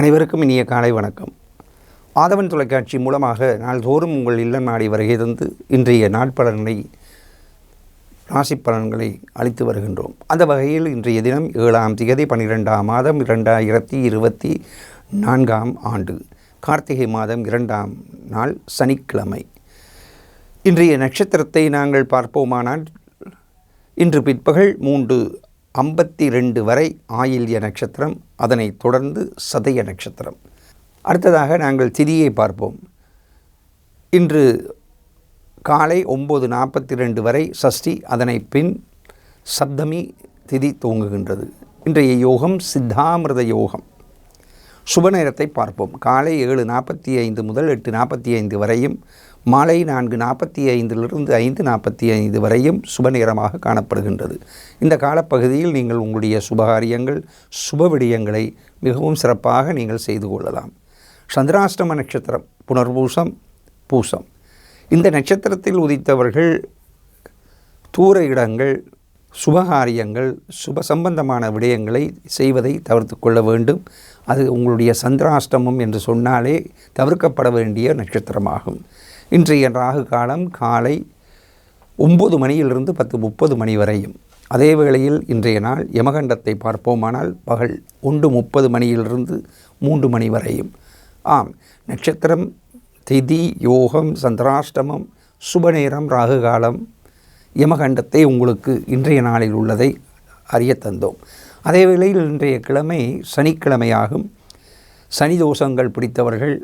அனைவருக்கும் இனிய காலை வணக்கம். ஆதவன் தொலைக்காட்சி மூலமாக நாள்தோறும் உங்கள் இல்லம் நாடி வருகை தந்து இன்றைய நாட்பலன்களை ராசி பலன்களை அளித்து வருகின்றோம். அந்த வகையில் இன்றைய தினம் ஏழாம் திகதி பன்னிரெண்டாம் மாதம் இரண்டாயிரத்தி இருபத்தி நான்காம் ஆண்டு கார்த்திகை மாதம் இரண்டாம் நாள் சனிக்கிழமை. இன்றைய நட்சத்திரத்தை நாங்கள் பார்ப்போமானால் இன்று பிற்பகல் மூன்று ஐம்பத்தி ரெண்டு வரை ஆயில்ய நட்சத்திரம் அதனைத் தொடர்ந்து சதய நட்சத்திரம். அடுத்ததாக நாங்கள் திதியை பார்ப்போம். இன்று காலை ஒம்பது நாற்பத்தி ரெண்டு வரை சஷ்டி அதனை பின் சப்தமி திதி துவங்குகின்றது. இன்றைய யோகம் சித்தாமிரத யோகம். சுப நேரத்தை பார்ப்போம். காலை ஏழு நாற்பத்தி ஐந்து முதல் எட்டு நாற்பத்தி ஐந்து வரையும் மாலை நான்கு நாற்பத்தி ஐந்திலிருந்து ஐந்து நாற்பத்தி ஐந்து வரையும் சுப நேரமாக காணப்படுகின்றது. இந்த காலப்பகுதியில் நீங்கள் உங்களுடைய சுபகாரியங்கள் சுப விடயங்களை மிகவும் சிறப்பாக நீங்கள் செய்து கொள்ளலாம். சந்திராஷ்டம நட்சத்திரம் புனர்பூசம் பூசம். இந்த நட்சத்திரத்தில் உதித்தவர்கள் தூர இடங்கள் சுபகாரியங்கள் சுப சம்பந்தமான விடயங்களை செய்வதை தவிர்த்து கொள்ள வேண்டும். அது உங்களுடைய சந்திராஷ்டமம் என்று சொன்னாலே தவிர்க்கப்பட வேண்டிய நட்சத்திரமாகும். இன்றைய ராகு காலம் காலை ஒம்பது மணியிலிருந்து பத்து முப்பது மணி வரையும். அதே வேளையில் இன்றைய நாள் யமகண்டத்தை பார்ப்போமானால் பகல் ஒன்று முப்பது மணியிலிருந்து மூன்று மணி வரையும். ஆம் நட்சத்திரம் திதி யோகம் சந்திராஷ்டமம் சுபநேரம் ராகு காலம் யமகண்டத்தை உங்களுக்கு இன்றைய நாளில் உள்ளதை அறிய தந்தோம். அதே வேளையில் இன்றைய கிழமை சனிக்கிழமையாகும். சனி தோஷங்கள் பிடித்தவர்கள்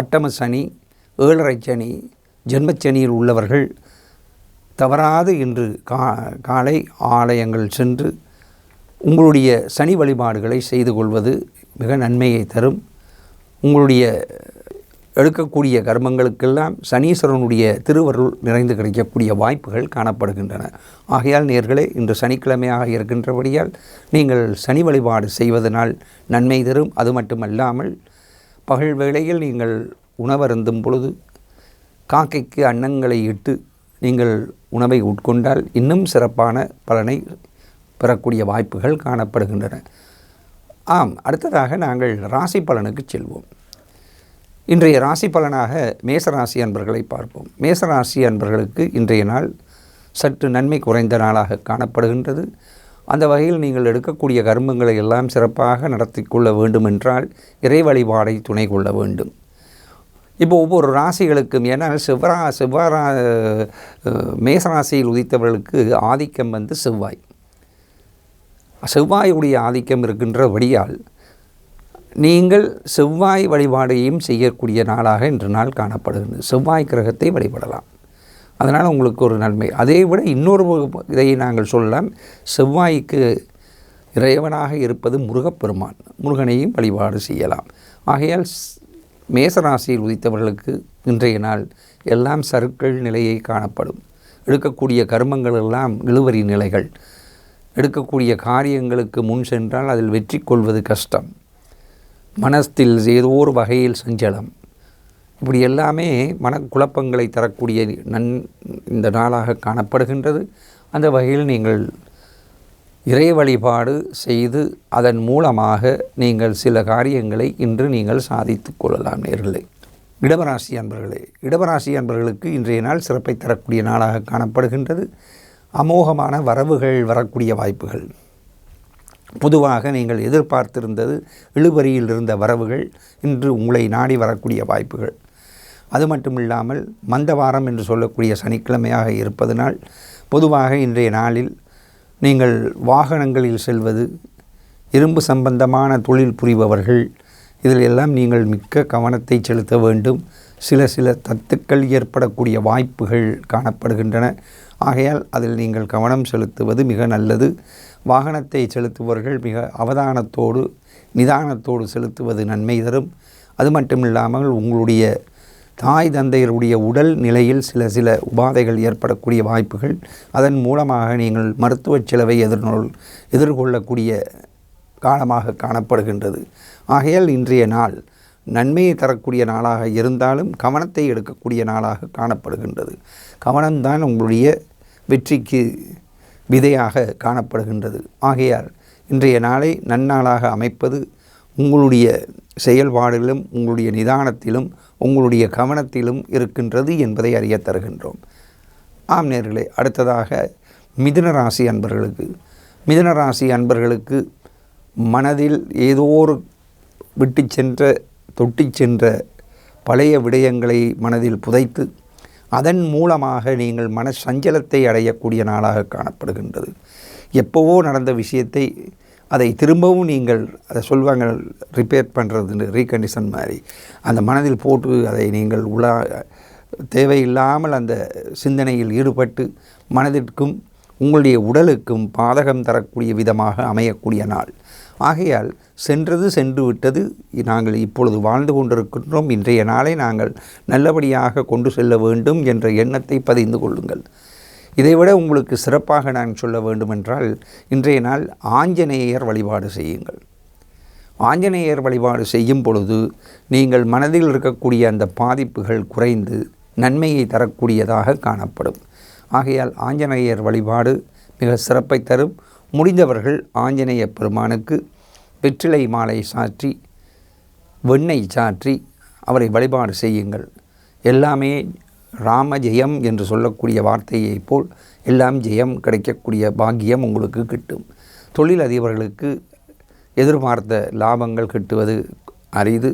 அட்டம சனி ஏழரை சனி ஜென்மச்சனியில் உள்ளவர்கள் தவறாது இன்று கா காலை ஆலயங்கள் சென்று உங்களுடைய சனி வழிபாடுகளை செய்து கொள்வது மிக நன்மையை தரும். உங்களுடைய எடுக்கக்கூடிய கர்மங்களுக்கெல்லாம் சனீஸ்வரனுடைய திருவருள் நிறைந்து கிடைக்கக்கூடிய வாய்ப்புகள் காணப்படுகின்றன. ஆகையால் நேர்களே இன்று சனிக்கிழமையாக இருக்கின்றபடியால் நீங்கள் சனி வழிபாடு செய்வதனால் நன்மை தரும். அது மட்டுமல்லாமல் பகல் வேளையில் நீங்கள் உணவருந்தும் பொழுது காக்கைக்கு அன்னங்களை இட்டு நீங்கள் உணவை உட்கொண்டால் இன்னும் சிறப்பான பலனை பெறக்கூடிய வாய்ப்புகள் காணப்படுகின்றன. ஆம் அடுத்ததாக நாங்கள் ராசி பலனுக்கு செல்வோம். இன்றைய ராசி பலனாக மேசராசி அன்பர்களை பார்ப்போம். மேசராசி அன்பர்களுக்கு இன்றைய நாள் சற்று நன்மை குறைந்த நாளாக காணப்படுகின்றது. அந்த வகையில் நீங்கள் எடுக்கக்கூடிய கர்மங்களை எல்லாம் சிறப்பாக நடத்தி கொள்ள வேண்டுமென்றால் இறை வழிபாடை துணை கொள்ள வேண்டும். இப்போ ஒவ்வொரு ராசிகளுக்கும் ஏன்னா செவ்வரா செவ்வாரா மேசராசியில் உதித்தவர்களுக்கு ஆதிக்கம் வந்து செவ்வாய். செவ்வாயுடைய ஆதிக்கம் இருக்கின்றபடியால் நீங்கள் செவ்வாய் வழிபாடையும் செய்யக்கூடிய நாளாக இன்று நாள் காணப்படுகிறது செவ்வாய் கிரகத்தை வழிபடலாம். அதனால் உங்களுக்கு ஒரு நன்மை. அதை விட இன்னொரு இதை நாங்கள் சொல்லலாம். செவ்வாய்க்கு இறைவனாக இருப்பது முருகப்பெருமான். முருகனையும் வழிபாடு செய்யலாம். ஆகையால் மேசராசியில் உதித்தவர்களுக்கு இன்றைய நாள் எல்லாம் சருக்கள் நிலையை காணப்படும். எடுக்கக்கூடிய கர்மங்கள் எல்லாம் இழுவரி நிலைகள். எடுக்கக்கூடிய காரியங்களுக்கு முன் சென்றால் அதில் வெற்றி கொள்வது கஷ்டம். மனத்தில் ஏதோ ஒரு வகையில் சஞ்சலம். இப்படி எல்லாமே மனக்குழப்பங்களை தரக்கூடிய நன் இந்த நாளாக காணப்படுகின்றது. அந்த வகையில் நீங்கள் இறை வழிபாடு செய்து அதன் மூலமாக நீங்கள் சில காரியங்களை இன்று நீங்கள் சாதித்து கொள்ளலாம் நேர்களே. இடவராசி அன்பர்களே இடவராசி அன்பர்களுக்கு இன்றைய நாள் சிறப்பை தரக்கூடிய நாளாக காணப்படுகின்றது. அமோகமான வரவுகள் வரக்கூடிய வாய்ப்புகள். பொதுவாக நீங்கள் எதிர்பார்த்திருந்தது இழுபறியில் இருந்த வரவுகள் இன்று உங்களை நாடி வரக்கூடிய வாய்ப்புகள். அது மட்டும் இல்லாமல் மந்தவாரம் என்று சொல்லக்கூடிய சனிக்கிழமையாக இருப்பதனால் பொதுவாக இன்றைய நாளில் நீங்கள் வாகனங்களில் செல்வது இரும்பு சம்பந்தமான தொழில் புரிபவர்கள் இதில் எல்லாம் நீங்கள் மிக்க கவனத்தை செலுத்த வேண்டும். சில சில தத்துக்கள் ஏற்படக்கூடிய வாய்ப்புகள் காணப்படுகின்றன. ஆகையால் அதில் நீங்கள் கவனம் செலுத்துவது மிக நல்லது. வாகனத்தை செலுத்துபவர்கள் மிக அவதானத்தோடு நிதானத்தோடு செலுத்துவது நன்மை தரும். அது மட்டும் இல்லாமல் உங்களுடைய தாய் தந்தையருடைய உடல் நிலையில் சில சில உபாதைகள் ஏற்படக்கூடிய வாய்ப்புகள் அதன் மூலமாக நீங்கள் மருத்துவ செலவை எதிர்நோல் எதிர்கொள்ளக்கூடிய காலமாக காணப்படுகின்றது. ஆகையால் இன்றைய நாள் நன்மையை தரக்கூடிய நாளாக இருந்தாலும் கவனத்தை எடுக்கக்கூடிய நாளாக காணப்படுகின்றது. கவனம்தான் உங்களுடைய வெற்றிக்கு விதையாக காணப்படுகின்றது. ஆகையால் இன்றைய நாளை நன்னாளாக அமைப்பது உங்களுடைய செயல்பாடிலும் உங்களுடைய நிதானத்திலும் உங்களுடைய கவனத்திலும் இருக்கின்றது என்பதை அறிய தருகின்றோம். ஆம் நேர்களே அடுத்ததாக மிதுன ராசி அன்பர்களுக்கு. மிதுன ராசி அன்பர்களுக்கு மனதில் ஏதோ ஒரு விட்டு சென்ற தொட்டி சென்ற பழைய விடயங்களை மனதில் புதைத்து அதன் மூலமாக நீங்கள் மன சஞ்சலத்தை அடையக்கூடிய நாளாக காணப்படுகின்றது. எப்போவோ நடந்த விஷயத்தை அதை திரும்பவும் நீங்கள் அதை சொல்வாங்க ரிப்பேர் பண்ணுறது ரீகண்டிஷன் மாதிரி. அந்த மனதில் போட்டு அதை நீங்கள் உலா தேவையில்லாமல் அந்த சிந்தனையில் ஈடுபட்டு மனதிற்கும் உங்களுடைய உடலுக்கும் பாதகம் தரக்கூடிய விதமாக அமையக்கூடிய நாள். ஆகையால் சென்றது சென்று விட்டது. நாங்கள் இப்பொழுது வாழ்ந்து கொண்டிருக்கின்றோம். இன்றைய நாளை நாங்கள் நல்லபடியாக கொண்டு செல்ல வேண்டும் என்ற எண்ணத்தை பதிந்து கொள்ளுங்கள். இதைவிட உங்களுக்கு சிறப்பாக நான் சொல்ல வேண்டுமென்றால் இன்றைய நாள் ஆஞ்சநேயர் வழிபாடு செய்யுங்கள். ஆஞ்சநேயர் வழிபாடு செய்யும் பொழுது நீங்கள் மனதில் இருக்கக்கூடிய அந்த பாதிப்புகள் குறைந்து நன்மையை தரக்கூடியதாக காணப்படும். ஆகையால் ஆஞ்சநேயர் வழிபாடு மிக சிறப்பை தரும். முடிந்தவர்கள் ஆஞ்சநேய பெருமானுக்கு வெற்றிலை மாலை சாற்றி வெண்ணெய் சாற்றி அவரை வழிபாடு செய்யுங்கள். எல்லாமே ராம ஜெயம் என்று சொல்லக்கூடிய வார்த்தையைப் போல் எல்லாம் ஜெயம் கிடைக்கக்கூடிய பாக்கியம் உங்களுக்கு கிட்டும். தொழில் அதிபர்களுக்கு எதிர்பார்த்த லாபங்கள் கிட்டுவது அரிது.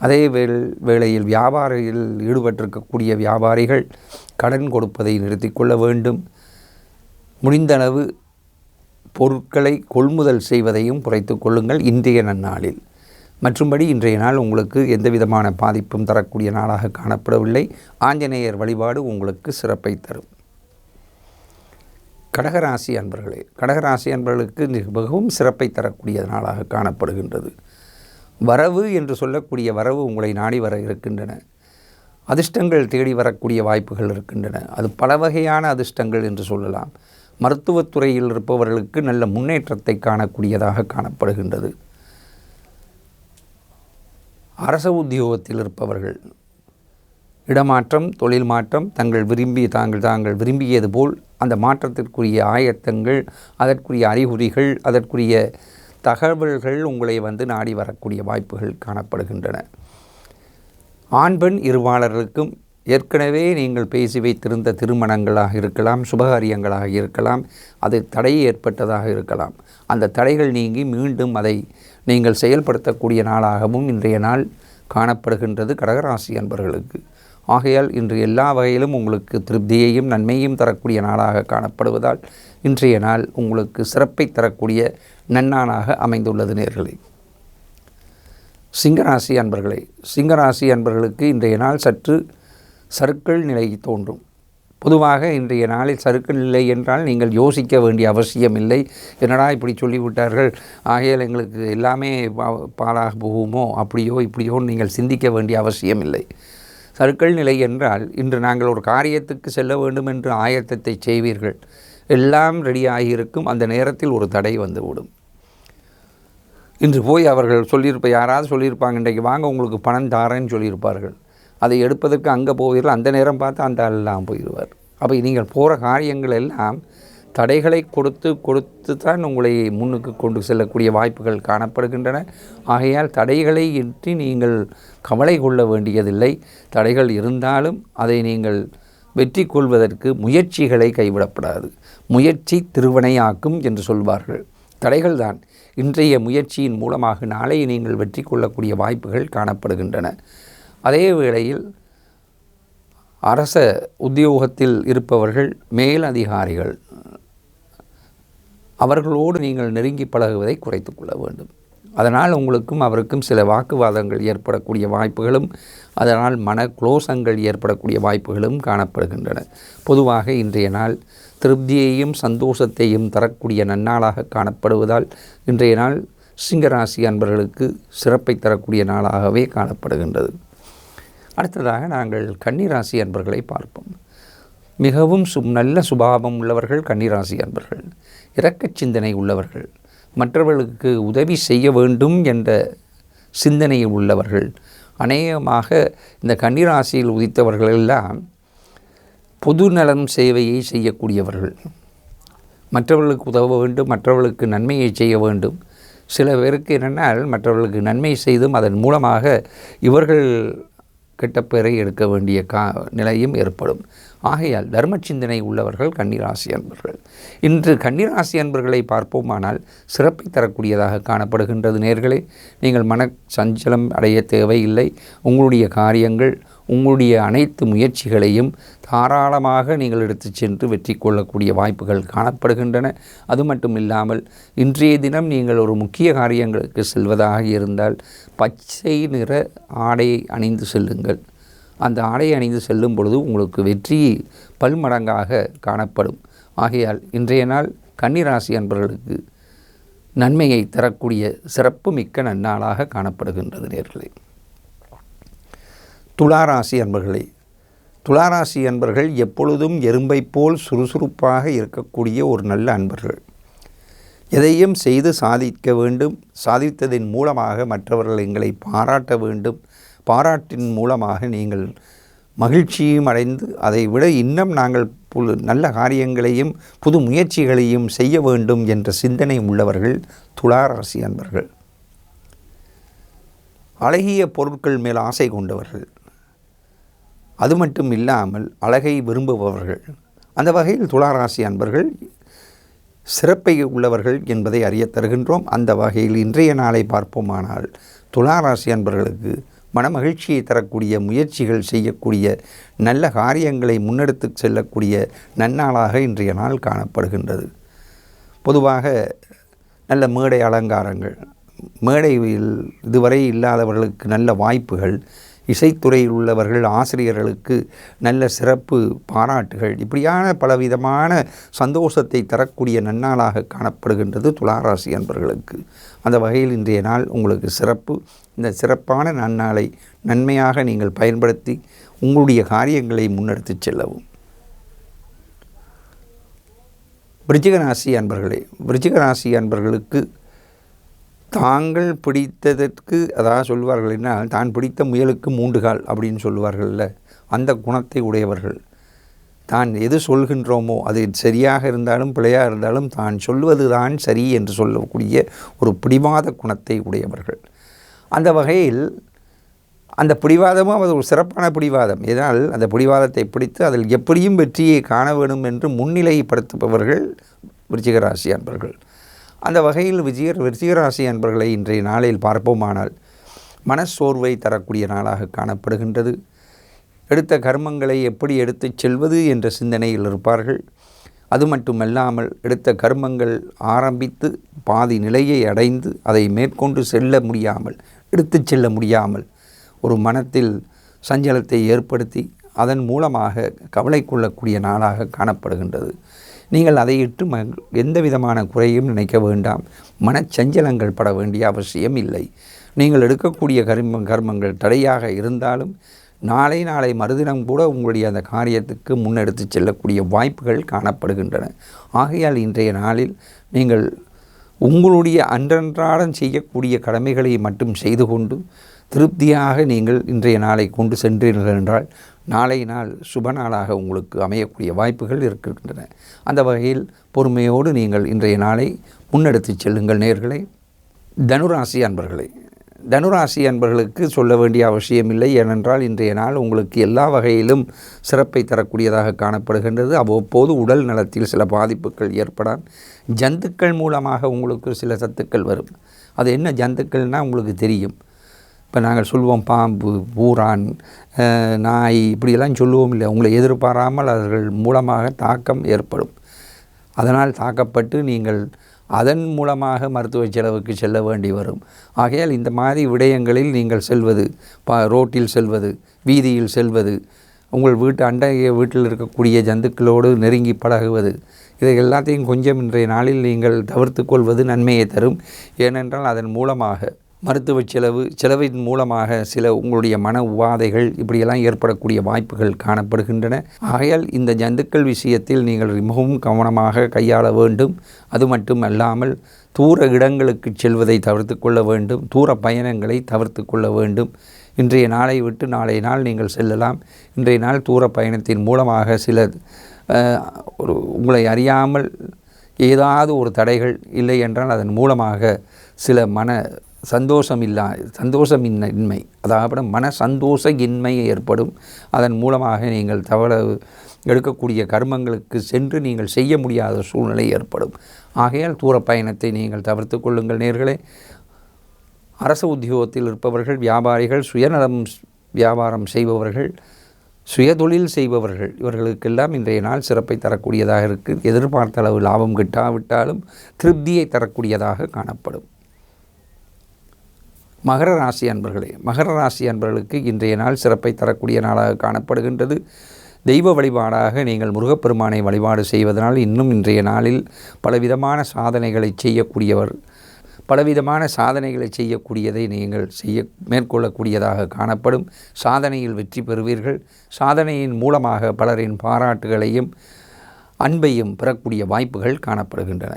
அதே வேள் வேளையில் வியாபாரியில் ஈடுபட்டிருக்கக்கூடிய வியாபாரிகள் கடன் கொடுப்பதை நிறுத்தி கொள்ள வேண்டும். முடிந்தளவு பொருட்களை கொள்முதல் செய்வதையும் குறைத்து கொள்ளுங்கள் இன்றைய நன்னாளில். மற்றும்படி இன்றைய நாள் உங்களுக்கு எந்த விதமான பாதிப்பும் தரக்கூடிய நாளாக காணப்படவில்லை. ஆஞ்சநேயர் வழிபாடு உங்களுக்கு சிறப்பை தரும். கடகராசி அன்பர்களே கடகராசி அன்பர்களுக்கு மிகவும் சிறப்பை தரக்கூடிய நாளாக காணப்படுகின்றது. வரவு என்று சொல்லக்கூடிய வரவு உங்களை நாடி வர இருக்கின்றன. அதிர்ஷ்டங்கள் தேடி வரக்கூடிய வாய்ப்புகள் இருக்கின்றன. அது பல வகையான அதிர்ஷ்டங்கள் என்று சொல்லலாம். மருத்துவத்துறையில் இருப்பவர்களுக்கு நல்ல முன்னேற்றத்தை காணக்கூடியதாக காணப்படுகின்றது. அரச உத்தியோகத்தில் இருப்பவர்கள் இடமாற்றம் தொழில் மாற்றம் தங்கள் விரும்பி தாங்கள் தாங்கள் விரும்பியது போல் அந்த மாற்றத்திற்குரிய ஆயத்தங்கள் அதற்குரிய அறிகுறிகள் அதற்குரிய தகவல்கள் உங்களை வந்து நாடி வரக்கூடிய வாய்ப்புகள் காணப்படுகின்றன. ஆண் பெண் இருவாளர்களுக்கும் ஏற்கனவே நீங்கள் பேசி வைத்திருந்த திருமணங்களாக இருக்கலாம் சுபகாரியங்களாக இருக்கலாம் அது தடை ஏற்பட்டதாக இருக்கலாம். அந்த தடைகள் நீங்கி மீண்டும் அதை நீங்கள் செயல்படுத்தக்கூடிய நாளாகவும் இன்றைய நாள் காணப்படுகின்றது கடகராசி அன்பர்களுக்கு. ஆகையால் இன்று எல்லா வகையிலும் உங்களுக்கு திருப்தியையும் நன்மையும் தரக்கூடிய நாளாக காணப்படுவதால் இன்றைய நாள் உங்களுக்கு சிறப்பை தரக்கூடிய நன்னானாக அமைந்துள்ளது நேர்களே. சிங்கராசி அன்பர்களே சிங்கராசி அன்பர்களுக்கு இன்றைய நாள் சற்று சர்க்கிள் நிலை தோன்றும். பொதுவாக இன்றைய நாளில் சர்க்கிள் நிலை என்றால் நீங்கள் யோசிக்க வேண்டிய அவசியம் இல்லை. என்னடா இப்படி சொல்லிவிட்டார்கள்? ஆகையால் எங்களுக்கு எல்லாமே பாலாக போகுமோ? அப்படியோ இப்படியோ நீங்கள் சிந்திக்க வேண்டிய அவசியம் இல்லை. சர்க்கிள் நிலை என்றால் இன்று நாங்கள் ஒரு காரியத்துக்கு செல்ல வேண்டும் என்று ஆயத்தத்தை செய்வீர்கள். எல்லாம் ரெடியாகி இருக்கும் அந்த நேரத்தில் ஒரு தடை வந்துவிடும். இன்று போய் அவர்கள் சொல்லியிருப்ப யாராவது சொல்லியிருப்பாங்க இன்றைக்கு வாங்க உங்களுக்கு பணம் தாரேன்னு சொல்லியிருப்பார்கள். அதை எடுப்பதற்கு அங்கே போவீர்கள் அந்த நேரம் பார்த்து அந்த எல்லாம் போயிடுவார். அப்போ நீங்கள் போகிற காரியங்கள் எல்லாம் தடைகளை கொடுத்து கொடுத்து தான் உங்களை முன்னுக்கு கொண்டு செல்லக்கூடிய வாய்ப்புகள் காணப்படுகின்றன. ஆகையால் தடைகளை இன்றி நீங்கள் கவலை கொள்ள வேண்டியதில்லை. தடைகள் இருந்தாலும் அதை நீங்கள் வெற்றி கொள்வதற்கு முயற்சிகளை கைவிடப்படாது. முயற்சி திருவனையாக்கும் என்று சொல்வார்கள். தடைகள் தான். இன்றைய முயற்சியின் மூலமாக நாளை நீங்கள் வெற்றி கொள்ளக்கூடிய வாய்ப்புகள் காணப்படுகின்றன. அதே வேளையில் அரச உத்தியோகத்தில் இருப்பவர்கள் மேல் அதிகாரிகள் அவர்களோடு நீங்கள் நெருங்கி பழகுவதை குறைத்து கொள்ள வேண்டும். அதனால் உங்களுக்கும் அவருக்கும் சில வாக்குவாதங்கள் ஏற்படக்கூடிய வாய்ப்புகளும் அதனால் மன குளோசங்கள் ஏற்படக்கூடிய வாய்ப்புகளும் காணப்படுகின்றன. பொதுவாக இன்றைய நாள் திருப்தியையும் சந்தோஷத்தையும் தரக்கூடிய நன்னாளாக காணப்படுவதால் இன்றைய நாள் சிங்கராசி அன்பர்களுக்கு சிறப்பை தரக்கூடிய நாளாகவே காணப்படுகின்றது. அடுத்ததாக நாங்கள் கன்னிராசி அன்பர்களை பார்ப்போம். மிகவும் சு நல்ல சுபாவம் உள்ளவர்கள் கன்னிராசி அன்பர்கள். இரக்கச் சிந்தனை உள்ளவர்கள். மற்றவர்களுக்கு உதவி செய்ய வேண்டும் என்ற சிந்தனை உள்ளவர்கள். அநேகமாக இந்த கன்னிராசியில் உதித்தவர்கள் எல்லாம் பொது நலம் சேவையை செய்யக்கூடியவர்கள். மற்றவர்களுக்கு உதவ வேண்டும் மற்றவர்களுக்கு நன்மையை செய்ய வேண்டும். சில பேருக்கு என்னென்னால் மற்றவர்களுக்கு நன்மை செய்தும் அதன் மூலமாக இவர்கள் கெட்ட பெயரை எடுக்க வேண்டிய கா நிலையும் ஏற்படும். ஆகையால் தர்ம சிந்தனை உள்ளவர்கள் கன்னிராசி அன்பர்கள். இன்று கன்னிராசி அன்பர்களை பார்ப்போமானால் சிறப்பை தரக்கூடியதாக காணப்படுகின்றது நேர்களே. நீங்கள் மன சஞ்சலம் அடைய தேவையில்லை. உங்களுடைய காரியங்கள் உங்களுடைய அனைத்து முயற்சிகளையும் தாராளமாக நீங்கள் எடுத்து சென்று வெற்றி கொள்ளக்கூடிய வாய்ப்புகள் காணப்படுகின்றன. அது மட்டும் இல்லாமல் இன்றைய தினம் நீங்கள் ஒரு முக்கிய காரியங்களுக்கு செல்வதாக இருந்தால் பச்சை நிற ஆடையை அணிந்து செல்லுங்கள். அந்த ஆடையை அணிந்து செல்லும் பொழுது உங்களுக்கு வெற்றி பல்மடங்காக காணப்படும். ஆகையால் இன்றைய நாள் கன்னிராசி அன்பர்களுக்கு நன்மையை தரக்கூடிய சிறப்பு மிக்க நன்னாளாக காணப்படுகின்றது நேர்களே. துளாராசி அன்பர்களே துளாராசி அன்பர்கள் எப்பொழுதும் எறும்பை போல் சுறுசுறுப்பாக இருக்கக்கூடிய ஒரு நல்ல அன்பர்கள். எதையும் செய்து சாதிக்க வேண்டும் சாதித்ததின் மூலமாக மற்றவர்கள் எங்களை பாராட்ட வேண்டும் பாராட்டின் மூலமாக நீங்கள் மகிழ்ச்சியும் அடைந்து அதை விட இன்னும் நாங்கள் புது நல்ல காரியங்களையும் புது முயற்சிகளையும் செய்ய வேண்டும் என்ற சிந்தனை உள்ளவர்கள் துளாராசி அன்பர்கள். அழகிய பொருட்கள் மேல் ஆசை கொண்டவர்கள். அது மட்டும் இல்லாமல் அழகை விரும்புபவர்கள். அந்த வகையில் துளாராசி அன்பர்கள் சிறப்பை உள்ளவர்கள் என்பதை அறியத் தருகின்றோம். அந்த வகையில் இன்றைய நாளை பார்ப்போமானால் துளாராசி அன்பர்களுக்கு மனமகிழ்ச்சியை தரக்கூடிய முயற்சிகள் செய்யக்கூடிய நல்ல காரியங்களை முன்னெடுத்து செல்லக்கூடிய நன்னாளாக இன்றைய நாள் காணப்படுகின்றது. பொதுவாக நல்ல மேடை அலங்காரங்கள் மேடையில் இதுவரை இல்லாதவர்களுக்கு நல்ல வாய்ப்புகள் இசைத்துறையில் உள்ளவர்கள் ஆசிரியர்களுக்கு நல்ல சிறப்பு பாராட்டுகள். இப்படியான பலவிதமான சந்தோஷத்தை தரக்கூடிய நன்னாளாக காணப்படுகின்றது துளாராசி அன்பர்களுக்கு. அந்த வகையில் இன்றைய நாள் உங்களுக்கு சிறப்பு. இந்த சிறப்பான நன்னாளை நன்மையாக நீங்கள் பயன்படுத்தி உங்களுடைய காரியங்களை முன்னெடுத்து செல்லவும். விருச்சிகராசி அன்பர்களே விருச்சிகராசி அன்பர்களுக்கு தாங்கள் பிடித்ததற்கு அதாவது சொல்வார்கள் என்ன தான் பிடித்த முயலுக்கு மூண்டுகால் அப்படின்னு சொல்லுவார்கள்ல அந்த குணத்தை உடையவர்கள். தான் எது சொல்கின்றோமோ அது சரியாக இருந்தாலும் பிழையாக இருந்தாலும் தான் சொல்வது தான் சரி என்று சொல்லக்கூடிய ஒரு பிடிவாத குணத்தை உடையவர்கள். அந்த வகையில் அந்த பிடிவாதமும் அது ஒரு சிறப்பான பிடிவாதம். இதனால் அந்த பிடிவாதத்தை பிடித்து அதில் எப்படியும் வெற்றியை காண வேண்டும் என்று முன்னிலைப்படுத்துபவர்கள் விருச்சிகராசி அன்பர்கள். அந்த வகையில் விஜய விஜயராசி அன்பர்களை இன்றைய நாளில் பார்ப்போமானால் மனச்சோர்வை தரக்கூடிய நாளாக காணப்படுகின்றது. எடுத்த கர்மங்களை எப்படி எடுத்துச் செல்வது என்ற சிந்தனையில் இருப்பார்கள். அது மட்டுமல்லாமல் எடுத்த கர்மங்கள் ஆரம்பித்து பாதி நிலையை அடைந்து அதை மேற்கொண்டு செல்ல முடியாமல் எடுத்துச் செல்ல முடியாமல் ஒரு மனத்தில் சஞ்சலத்தை ஏற்படுத்தி அதன் மூலமாக கவலை கொள்ளக்கூடிய நாளாக காணப்படுகின்றது. நீங்கள் அதை இட்டு ம எந்த விதமான குறையும் நினைக்க வேண்டாம். மனச்சஞ்சலங்கள் பட வேண்டிய அவசியம் இல்லை. நீங்கள் எடுக்கக்கூடிய கர்ம கர்மங்கள் தடையாக இருந்தாலும் நாளை நாளை மறுதினம் கூட உங்களுடைய அந்த காரியத்துக்கு முன்னெடுத்து செல்லக்கூடிய வாய்ப்புகள் காணப்படுகின்றன. ஆகையால் இன்றைய நாளில் நீங்கள் உங்களுடைய அன்றன்றாடம் செய்யக்கூடிய கடமைகளை மட்டும் செய்து கொண்டு திருப்தியாக நீங்கள் இன்றைய நாளை கொண்டு சென்றீர்கள் என்றால் நாளை நாள் சுப நாளாக உங்களுக்கு அமையக்கூடிய வாய்ப்புகள் இருக்கின்றன. அந்த வகையில் பொறுமையோடு நீங்கள் இன்றைய நாளை முன்னெடுத்து செல்லுங்கள் நேர்களை. தனுராசி அன்பர்களை தனுராசி அன்பர்களுக்கு சொல்ல வேண்டிய அவசியமில்லை. ஏனென்றால் இன்றைய நாள் உங்களுக்கு எல்லா வகையிலும் சிறப்பை தரக்கூடியதாக காணப்படுகின்றது. அவ்வப்போது உடல் நலத்தில் சில பாதிப்புகள் ஏற்படாம். ஜந்துக்கள் மூலமாக உங்களுக்கு சில சத்துக்கள் வரும். அது என்ன ஜந்துக்கள்னால் உங்களுக்கு தெரியும். இப்போ நாங்கள் சொல்லுவோம் பாம்பு பூரான் நாய் இப்படியெல்லாம் சொல்லுவோம் இல்லை உங்களை எதிர்பாராமல் அவர்கள் மூலமாக தாக்கம் ஏற்படும். அதனால் தாக்கப்பட்டு நீங்கள் அதன் மூலமாக மருத்துவ செலவுக்கு செல்ல வேண்டி வரும். ஆகையால் இந்த மாதிரி விடயங்களில் நீங்கள் செல்வது பா ரோட்டில் செல்வது வீதியில் செல்வது உங்கள் வீட்டு அண்டைய வீட்டில் இருக்கக்கூடிய ஜந்துக்களோடு நெருங்கி பழகுவது இதை எல்லாத்தையும் கொஞ்சம் இன்றைய நாளில் நீங்கள் தவிர்த்து கொள்வது நன்மையை தரும். ஏனென்றால் அதன் மூலமாக மருத்துவ செலவு செலவின் மூலமாக சில உங்களுடைய மன உபாதைகள் இப்படியெல்லாம் ஏற்படக்கூடிய வாய்ப்புகள் காணப்படுகின்றன. ஆகையால் இந்த ஜந்துக்கள் விஷயத்தில் நீங்கள் மிகவும் கவனமாக கையாள வேண்டும். அது மட்டும் அல்லாமல் தூர இடங்களுக்கு செல்வதை தவிர்த்து கொள்ள வேண்டும். தூர பயணங்களை தவிர்த்து கொள்ள வேண்டும். இன்றைய நாளை விட்டு நாளைய நாள் நீங்கள் செல்லலாம். இன்றைய நாள் தூர பயணத்தின் மூலமாக சில ஒரு உங்களை அறியாமல் ஏதாவது ஒரு தடைகள் இல்லை என்றால் அதன் மூலமாக சில மன சந்தோஷமில்லா சந்தோஷமின்மை. அதாவது மன சந்தோஷ இன்மை ஏற்படும். அதன் மூலமாக நீங்கள் தவற எடுக்கக்கூடிய கர்மங்களுக்கு சென்று நீங்கள் செய்ய முடியாத சூழ்நிலை ஏற்படும். ஆகையால் தூர பயணத்தை நீங்கள் தவிர்த்து கொள்ளுங்கள் நேர்களே. அரசு உத்தியோகத்தில் இருப்பவர்கள் வியாபாரிகள் சுயநலம் வியாபாரம் செய்பவர்கள் சுயதொழில் செய்பவர்கள் இவர்களுக்கெல்லாம் இன்றைய நாள் சிறப்பை தரக்கூடியதாக இருக்குது எதிர்பார்த்த அளவு லாபம் கிட்டாவிட்டாலும் திருப்தியை தரக்கூடியதாக காணப்படும். மகர ராசி அன்பர்களே மகர ராசி அன்பர்களுக்கு இன்றைய நாள் சிறப்பை தரக்கூடிய நாளாக காணப்படுகின்றது. தெய்வ வழிபாடாக நீங்கள் முருகப்பெருமானை வழிபாடு செய்வதனால் இன்னும் இன்றைய நாளில் பலவிதமான சாதனைகளை செய்யக்கூடியவர் பலவிதமான சாதனைகளை செய்யக்கூடியதை நீங்கள் செய்ய மேற்கொள்ளக்கூடியதாக காணப்படும். சாதனையில் வெற்றி பெறுவீர்கள். சாதனையின் மூலமாக பலரின் பாராட்டுகளையும் அன்பையும் பெறக்கூடிய வாய்ப்புகள் காணப்படுகின்றன.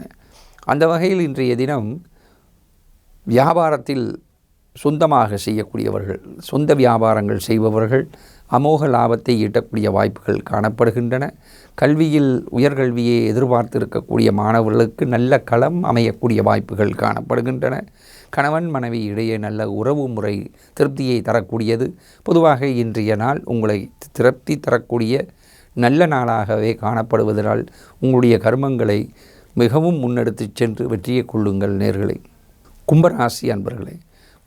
அந்த வகையில் இன்றைய தினம் வியாபாரத்தில் சொந்தமாக செய்யக்கூடியவர்கள் சொந்த வியாபாரங்கள் செய்பவர்கள் அமோக லாபத்தை ஈட்டக்கூடிய வாய்ப்புகள் காணப்படுகின்றன. கல்வியில் உயர்கல்வியை எதிர்பார்த்திருக்கக்கூடிய மாணவர்களுக்கு நல்ல களம் அமையக்கூடிய வாய்ப்புகள் காணப்படுகின்றன. கணவன் மனைவி இடையே நல்ல உறவு முறை திருப்தியை தரக்கூடியது. பொதுவாக இன்றைய நாள் உங்களை திருப்தி தரக்கூடிய நல்ல நாளாகவே காணப்படுவதனால் உங்களுடைய கர்மங்களை மிகவும் முன்னெடுத்து சென்று வெற்றியை கொள்ளுங்கள் நேர்களை. கும்பராசி அன்பர்களே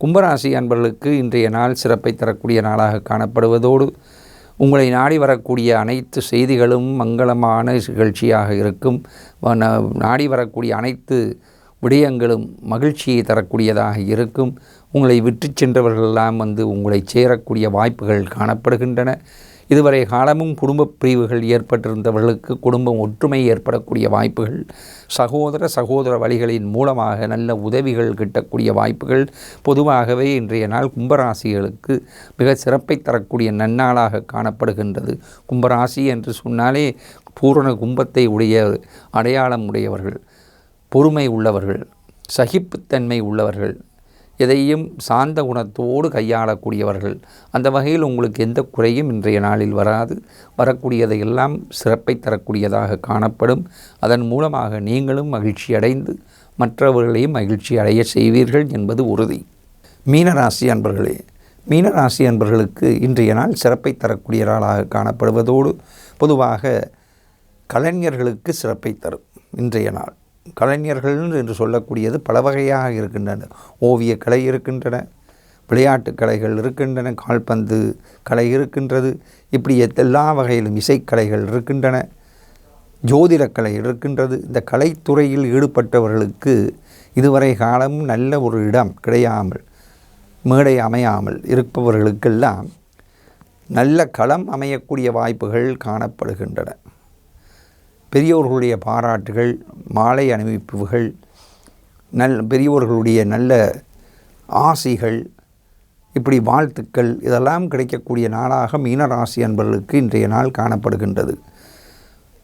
கும்பராசி அன்பர்களுக்கு இன்றைய நாள் சிறப்பை தரக்கூடிய நாளாக காணப்படுவதோடு உங்களை நாடி வரக்கூடிய அனைத்து செய்திகளும் மங்களமான நிகழ்ச்சியாக இருக்கும். நாடி வரக்கூடிய அனைத்து விடயங்களும் மகிழ்ச்சியை தரக்கூடியதாக இருக்கும். உங்களை விற்று சென்றவர்களெல்லாம் வந்து உங்களை சேரக்கூடிய வாய்ப்புகள் காணப்படுகின்றன. இதுவரை காலமும் குடும்ப பிரிவுகள் ஏற்பட்டிருந்தவர்களுக்கு குடும்பம் ஒற்றுமை ஏற்படக்கூடிய வாய்ப்புகள் சகோதர சகோதர வழிகளின் மூலமாக நல்ல உதவிகள் கிட்டக்கூடிய வாய்ப்புகள் பொதுவாகவே இன்றைய நாள் கும்பராசிகளுக்கு மிக சிறப்பை தரக்கூடிய நன்னாளாக காணப்படுகின்றது. கும்பராசி என்று சொன்னாலே பூரண கும்பத்தை உடைய அடையாளம் உடையவர்கள் பொறுமை உள்ளவர்கள் சகிப்புத்தன்மை உள்ளவர்கள் எதையும் சார்ந்த குணத்தோடு கையாளக்கூடியவர்கள். அந்த வகையில் உங்களுக்கு எந்த குறையும் இன்றைய நாளில் வராது. வரக்கூடியதையெல்லாம் சிறப்பை தரக்கூடியதாக காணப்படும். அதன் மூலமாக நீங்களும் மகிழ்ச்சி அடைந்து மற்றவர்களையும் மகிழ்ச்சி அடைய செய்வீர்கள் என்பது உறுதி. மீனராசி அன்பர்களே மீனராசி அன்பர்களுக்கு இன்றைய நாள் சிறப்பை தரக்கூடிய நாளாக காணப்படுவதோடு பொதுவாக கலைஞர்களுக்கு சிறப்பை தரும் இன்றைய நாள். கலைஞர்கள் என்று சொல்லக்கூடியது பல வகையாக இருக்கின்றன. ஓவியக் கலை இருக்கின்றன விளையாட்டு கலைகள் இருக்கின்றன கால்பந்து கலை இருக்கின்றது இப்படி எல்லா வகையிலும் இசைக்கலைகள் இருக்கின்றன ஜோதிடக்கலை இருக்கின்றது. இந்த கலைத்துறையில் ஈடுபட்டவர்களுக்கு இதுவரை காலம் நல்ல ஒரு இடம் கிடையாமல் மேடை அமையாமல் இருப்பவர்களுக்கெல்லாம் நல்ல களம் அமையக்கூடிய வாய்ப்புகள் காணப்படுகின்றன. பெரியோர்களுடைய பாராட்டுகள் மாலை அணிவிப்புகள் நல் பெரியோர்களுடைய நல்ல ஆசிகள் இப்படி வாழ்த்துக்கள் இதெல்லாம் கிடைக்கக்கூடிய நாளாக மீனராசி அன்பர்களுக்கு இன்றைய நாள் காணப்படுகின்றது.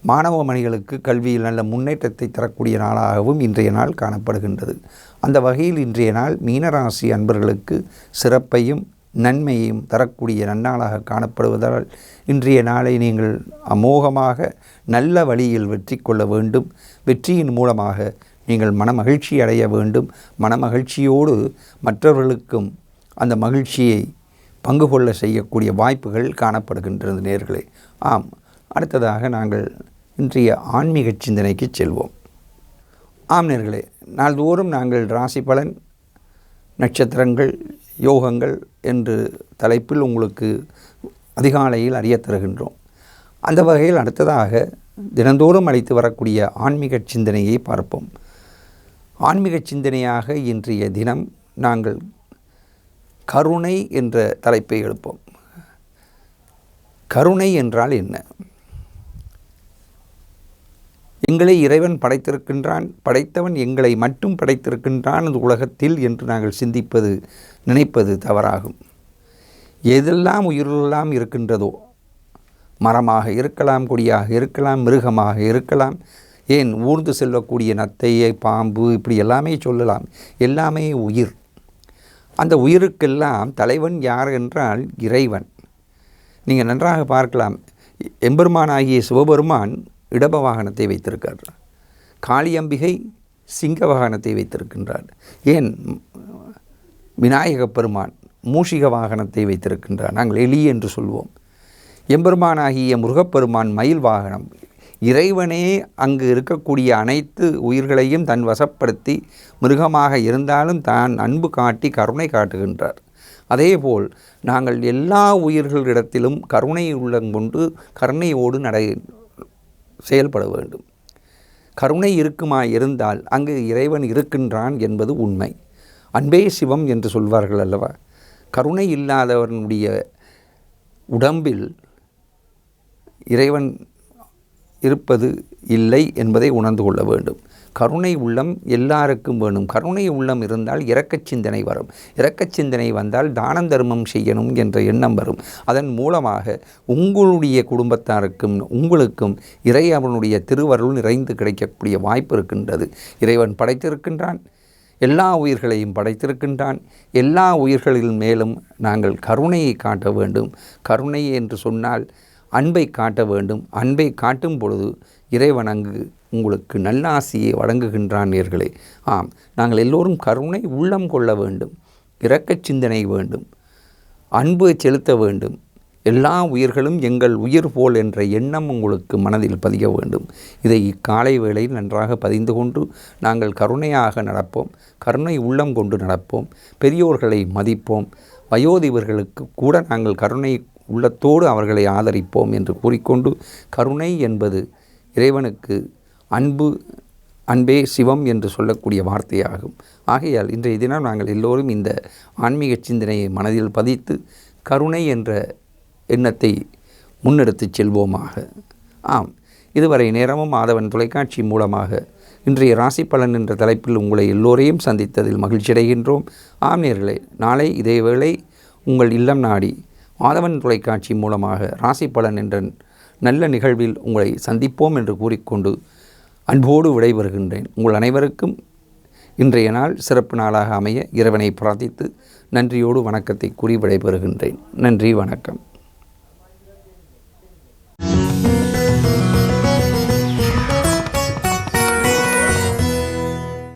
மாணவ மணிகளுக்கு கல்வியில் நல்ல முன்னேற்றத்தை தரக்கூடிய நாளாகவும் இன்றைய நாள் காணப்படுகின்றது. அந்த வகையில் இன்றைய நாள் மீனராசி அன்பர்களுக்கு சிறப்பையும் நன்மையையும் தரக்கூடிய நன்னாளாக காணப்படுவதால் இன்றைய நாளை நீங்கள் அமோகமாக நல்ல வழியில் வெற்றி கொள்ள வேண்டும். வெற்றியின் மூலமாக நீங்கள் மனமகிழ்ச்சி அடைய வேண்டும். மனமகிழ்ச்சியோடு மற்றவர்களுக்கும் அந்த மகிழ்ச்சியை பங்கு கொள்ள செய்யக்கூடிய வாய்ப்புகள் காணப்படுகின்றது நேர்களே. ஆம் அடுத்ததாக நாங்கள் இன்றைய ஆன்மீக சிந்தனைக்கு செல்வோம். ஆம் நேர்களே நாள்தோறும் நாங்கள் ராசி பலன் நட்சத்திரங்கள் யோகங்கள் என்று தலைப்பில் உங்களுக்கு அதிகாலையில் அறிய தருகின்றோம். அந்த வகையில் அடுத்ததாக தினந்தோறும் அளித்து வரக்கூடிய ஆன்மீக சிந்தனையை பார்ப்போம். ஆன்மீக சிந்தனையாக இன்றைய தினம் நாங்கள் கருணை என்ற தலைப்பை எழுப்போம். கருணை என்றால் என்ன? எங்களை இறைவன் படைத்திருக்கின்றான் படைத்தவன் எங்களை மட்டும் படைத்திருக்கின்றான் அந்த உலகத்தில் என்று நாங்கள் சிந்திப்பது நினைப்பது தவறாகும். எதெல்லாம் உயிரெல்லாம் இருக்கின்றதோ மரமாக இருக்கலாம் கொடியாக இருக்கலாம் மிருகமாக இருக்கலாம் ஏன் ஊர்ந்து செல்லக்கூடிய நத்தையை பாம்பு இப்படி எல்லாமே சொல்லலாம். எல்லாமே உயிர். அந்த உயிருக்கெல்லாம் தலைவன் யார் என்றால் இறைவன். நீங்கள் நன்றாக பார்க்கலாம். எம்பெருமானாகிய சிவபெருமான் இடப வாகனத்தை வைத்திருக்கார் காளியம்பிகை சிங்க வாகனத்தை வைத்திருக்கின்றார். ஏன்? விநாயக பெருமான் மூஷிக வாகனத்தை வைத்திருக்கின்றார். நாங்கள் எலி என்று சொல்வோம். எம்பெருமானாகிய முருகப்பெருமான் மயில் வாகனம் இறைவனே அங்கு இருக்கக்கூடிய அனைத்து உயிர்களையும் தன் வசப்படுத்தி மிருகமாக இருந்தாலும் தான் அன்பு காட்டி கருணை காட்டுகின்றார். அதேபோல் நாங்கள் எல்லா உயிர்களிடத்திலும் கருணை உள்ளங்கொண்டு கருணையோடு நடை செயல்பட வேண்டும். கருணை இருக்குமா இருந்தால் அங்கு இறைவன் இருக்கின்றான் என்பது உண்மை. அன்பே சிவம் என்று சொல்வார்கள் அல்லவா? கருணை இல்லாதவனுடைய உடம்பில் இறைவன் இருப்பது இல்லை என்பதை உணர்ந்து கொள்ள வேண்டும். கருணை உள்ளம் எல்லாருக்கும் வேணும். கருணை உள்ளம் இருந்தால் இரக்கச் சிந்தனை வரும். இரக்கச் சிந்தனை வந்தால் தானம் தர்மம் செய்யணும் என்ற எண்ணம் வரும். அதன் மூலமாக உங்களுடைய குடும்பத்தாருக்கும் உங்களுக்கும் இறை அவனுடைய திருவருள் நிறைந்து கிடைக்கக்கூடிய வாய்ப்பு இருக்கின்றது. இறைவன் படைத்திருக்கின்றான். எல்லா உயிர்களையும் படைத்திருக்கின்றான். எல்லா உயிர்களின் மேலும் நாங்கள் கருணையை காட்ட வேண்டும். கருணை என்று சொன்னால் அன்பை காட்ட வேண்டும். அன்பை காட்டும் பொழுது இறைவன் அங்கு உங்களுக்கு நல்லாசியை வழங்குகின்றான் நேர்களே ஆம் நாங்கள் எல்லோரும் கருணை உள்ளம் கொள்ள வேண்டும் இரக்கச் சிந்தனை வேண்டும் அன்பு செலுத்த வேண்டும். எல்லா உயிர்களும் எங்கள் உயிர் போல் என்ற எண்ணம் உங்களுக்கு மனதில் பதிய வேண்டும். இதை இக்காலை வேளையில் நன்றாக பதிந்து கொண்டு நாங்கள் கருணையாக நடப்போம் கருணை உள்ளம் கொண்டு நடப்போம் பெரியோர்களை மதிப்போம் வயோதிபர்களுக்கு கூட நாங்கள் கருணை உள்ளத்தோடு அவர்களை ஆதரிப்போம் என்று கூறிக்கொண்டு கருணை என்பது இறைவனுக்கு அன்பு அன்பே சிவம் என்று சொல்லக்கூடிய வார்த்தையாகும். ஆகையால் இன்றைய தினம் நாங்கள் எல்லோரும் இந்த ஆன்மீக சிந்தனையை மனதில் பதித்து கருணை என்ற எண்ணத்தை முன்னெடுத்துச் செல்வோமாக. ஆம் இதுவரை நேரமும் ஆதவன் தொலைக்காட்சி மூலமாக இன்றைய ராசி பலன் என்ற தலைப்பில் உங்களை எல்லோரையும் சந்தித்ததில் மகிழ்ச்சியடைகின்றோம் ஆம் நேர்களே நாளை இதேவேளை உங்கள் இல்லம் நாடி மாதவன் தொலைக்காட்சி மூலமாக ராசி பலன் என்ற நல்ல நிகழ்வில் உங்களை சந்திப்போம் என்று கூறிக்கொண்டு அன்போடு விடைபெறுகின்றேன். உங்கள் அனைவருக்கும் இன்றைய நாள் சிறப்பு நாளாக அமைய இறைவனை பிரார்த்தித்து நன்றியோடு வணக்கத்தை கூறி விடைபெறுகின்றேன். நன்றி வணக்கம்.